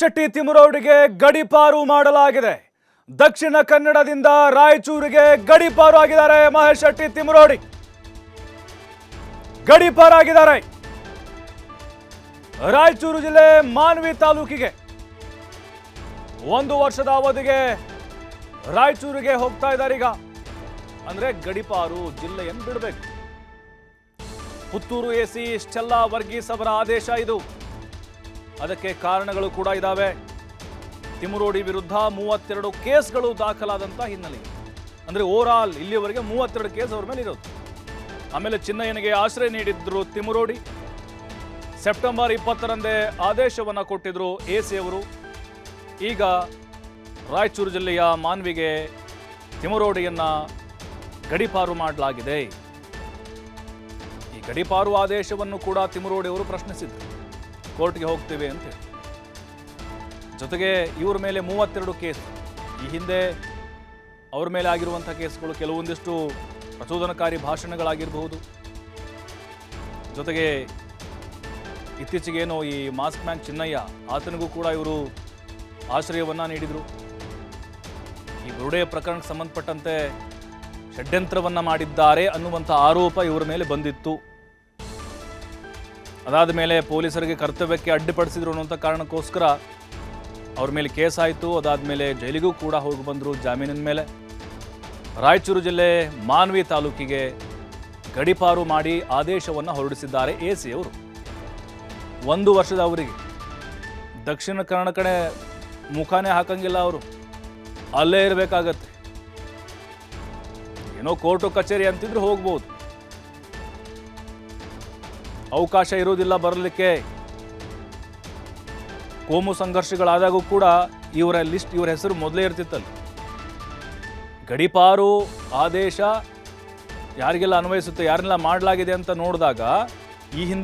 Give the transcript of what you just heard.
ಶೆಟ್ಟಿ ತಿಮುರವರಿಗೆ ಗಡಿಪಾರು ಮಾಡಲಾಗಿದೆ. ದಕ್ಷಿಣ ಕನ್ನಡದಿಂದ ರಾಯಚೂರಿಗೆ ಗಡಿಪಾರು ಆಗಿದ್ದಾರೆ ಮಹೇಶ್ ಶೆಟ್ಟಿ ತಿಮುರೋಡಿ ಗಡಿಪಾರಾಗಿದ್ದಾರೆ ರಾಯಚೂರು ಜಿಲ್ಲೆ ಮಾನ್ವಿ ತಾಲೂಕಿಗೆ. ಒಂದು ವರ್ಷದ ಅವಧಿಗೆ ರಾಯಚೂರಿಗೆ ಹೋಗ್ತಾ ಇದ್ದಾರೆ ಈಗ. ಅಂದ್ರೆ ಗಡಿಪಾರು ಜಿಲ್ಲೆಯನ್ನು ಬಿಡಬೇಕು. ಪುತ್ತೂರು ಎಸಿ ಸ್ಟೆಲ್ಲಾ ವರ್ಗೀಸ್ ಅವರ ಆದೇಶ ಇದು. ಅದಕ್ಕೆ ಕಾರಣಗಳು ಕೂಡ ಇದ್ದಾವೆ ತಿಮುರೋಡಿ ವಿರುದ್ಧ ಮೂವತ್ತೆರಡು ಕೇಸ್ಗಳು ದಾಖಲಾದಂಥ ಹಿನ್ನೆಲೆ. ಅಂದರೆ ಓವರಾಲ್ ಇಲ್ಲಿಯವರೆಗೆ ಮೂವತ್ತೆರಡು ಕೇಸ್ ಅವ್ರ ಮೇಲೆ ಇರೋದು. ಆಮೇಲೆ ಚಿನ್ನಯ್ಯನಿಗೆ ಆಶ್ರಯ ನೀಡಿದ್ರು ತಿಮುರೋಡಿ. ಸೆಪ್ಟೆಂಬರ್ ಇಪ್ಪತ್ತರಂದೇ ಆದೇಶವನ್ನು ಕೊಟ್ಟಿದ್ರು ಎ ಸಿ ಅವರು. ಈಗ ರಾಯಚೂರು ಜಿಲ್ಲೆಯ ಮಾನ್ವಿಗೆ ತಿಮುರೋಡಿಯನ್ನು ಗಡಿಪಾರು ಮಾಡಲಾಗಿದೆ. ಈ ಗಡಿಪಾರು ಆದೇಶವನ್ನು ಕೂಡ ತಿಮುರೋಡಿ ಅವರು ಪ್ರಶ್ನಿಸಿದ್ರು. ಕೋರ್ಟ್ಗೆ ಹೋಗ್ತೇವೆ ಅಂತೇಳಿ ಜೊತೆಗೆ ಇವ್ರ ಮೇಲೆ ಮೂವತ್ತೆರಡು ಕೇಸ್. ಈ ಹಿಂದೆ ಅವ್ರ ಮೇಲೆ ಆಗಿರುವಂಥ ಕೇಸ್ಗಳು ಕೆಲವೊಂದಿಷ್ಟು ಪ್ರಚೋದನಕಾರಿ ಭಾಷಣಗಳಾಗಿರಬಹುದು. ಜೊತೆಗೆ ಇತ್ತೀಚೆಗೇನೋ ಈ ಮಾಸ್ಕ್ ಮ್ಯಾನ್ ಚಿನ್ನಯ್ಯ, ಆತನಿಗೂ ಕೂಡ ಇವರು ಆಶ್ರಯವನ್ನು ನೀಡಿದರು. ಈ ಬುರುಡೆ ಪ್ರಕರಣಕ್ಕೆ ಸಂಬಂಧಪಟ್ಟಂತೆ ಷಡ್ಯಂತ್ರವನ್ನು ಮಾಡಿದ್ದಾರೆ ಅನ್ನುವಂಥ ಆರೋಪ ಇವರ ಮೇಲೆ ಬಂದಿತ್ತು. ಅದಾದ ಮೇಲೆ ಪೊಲೀಸರಿಗೆ ಕರ್ತವ್ಯಕ್ಕೆ ಅಡ್ಡಿಪಡಿಸಿದ್ರು ಅನ್ನೋಂಥ ಕಾರಣಕ್ಕೋಸ್ಕರ ಅವ್ರ ಮೇಲೆ ಕೇಸ್ ಆಯಿತು. ಅದಾದಮೇಲೆ ಜೈಲಿಗೂ ಕೂಡ ಹೋಗಿ ಬಂದರು ಜಾಮೀನಿನ ಮೇಲೆ. ರಾಯಚೂರು ಜಿಲ್ಲೆ ಮಾನ್ವಿ ತಾಲೂಕಿಗೆ ಗಡಿಪಾರು ಮಾಡಿ ಆದೇಶವನ್ನು ಹೊರಡಿಸಿದ್ದಾರೆ ಎ ಸಿ ಅವರು ಒಂದು ವರ್ಷದ ಅವರಿಗೆ. ದಕ್ಷಿಣ ಕನ್ನಡ ಕಡೆ ಮುಖಾನೇ ಹಾಕಂಗಿಲ್ಲ ಅವರು. ಅಲ್ಲೇ ಇರಬೇಕಾಗತ್ತೆ. ಏನೋ ಕೋರ್ಟು ಕಚೇರಿ ಅಂತಿದ್ರು ಹೋಗ್ಬೋದು. ಅವಕಾಶ ಇರೋದಿಲ್ಲ ಬರಲಿಕ್ಕೆ. ಕೋಮು ಸಂಘರ್ಷಗಳಾದಾಗೂ ಕೂಡ ಇವರ ಲಿಸ್ಟ್ ಇವರ ಹೆಸರು ಮೊದಲೇ ಇರ್ತಿತ್ತಲ್ಲಿ. ಗಡಿಪಾರು ಆದೇಶ ಯಾರಿಗೆಲ್ಲ ಅನ್ವಯಿಸುತ್ತೆ, ಯಾರನ್ನೆಲ್ಲ ಮಾಡಲಾಗಿದೆ ಅಂತ ನೋಡಿದಾಗ ಈ ಹಿಂದೆ